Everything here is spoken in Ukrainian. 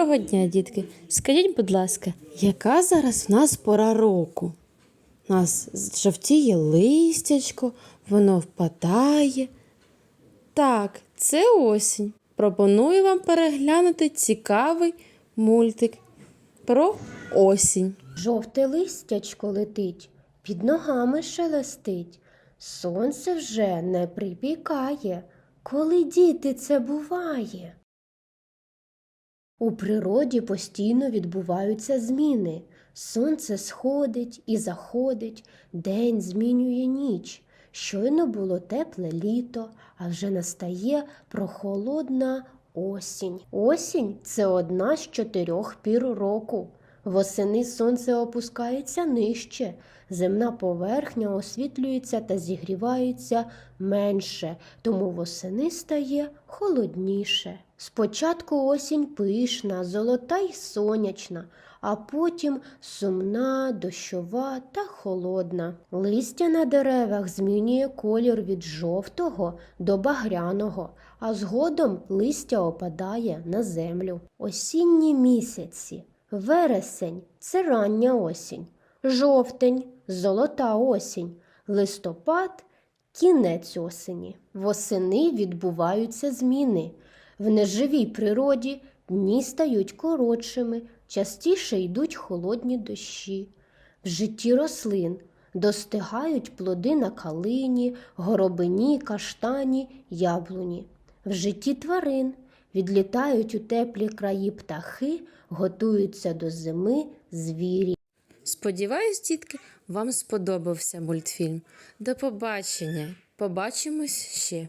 Доброго дня, дітки. Скажіть, будь ласка, яка зараз в нас пора року? У нас жовтіє листячко, воно впадає. Так, це осінь. Пропоную вам переглянути цікавий мультик про осінь. Жовте листячко летить, під ногами шелестить. Сонце вже не припікає, коли діти це буває. У природі постійно відбуваються зміни. Сонце сходить і заходить, день змінює ніч. Щойно було тепле літо, а вже настає прохолодна осінь. Осінь це одна з чотирьох пір року. Восени сонце опускається нижче, земна поверхня освітлюється та зігрівається менше, тому восени стає холодніше. Спочатку осінь пишна, золота й сонячна, а потім сумна, дощова та холодна. Листя на деревах змінює колір від жовтого до багряного, а згодом листя опадає на землю. Осінні місяці. Вересень це рання осінь, жовтень золота осінь, листопад кінець осені. Восени відбуваються зміни. В неживій природі дні стають коротшими, частіше йдуть холодні дощі. В житті рослин достигають плоди на калині, горобині, каштані, яблуні. В житті тварин відлітають у теплі краї птахи, готуються до зими звірі. Сподіваюсь, дітки, вам сподобався мультфільм. До побачення. Побачимось ще.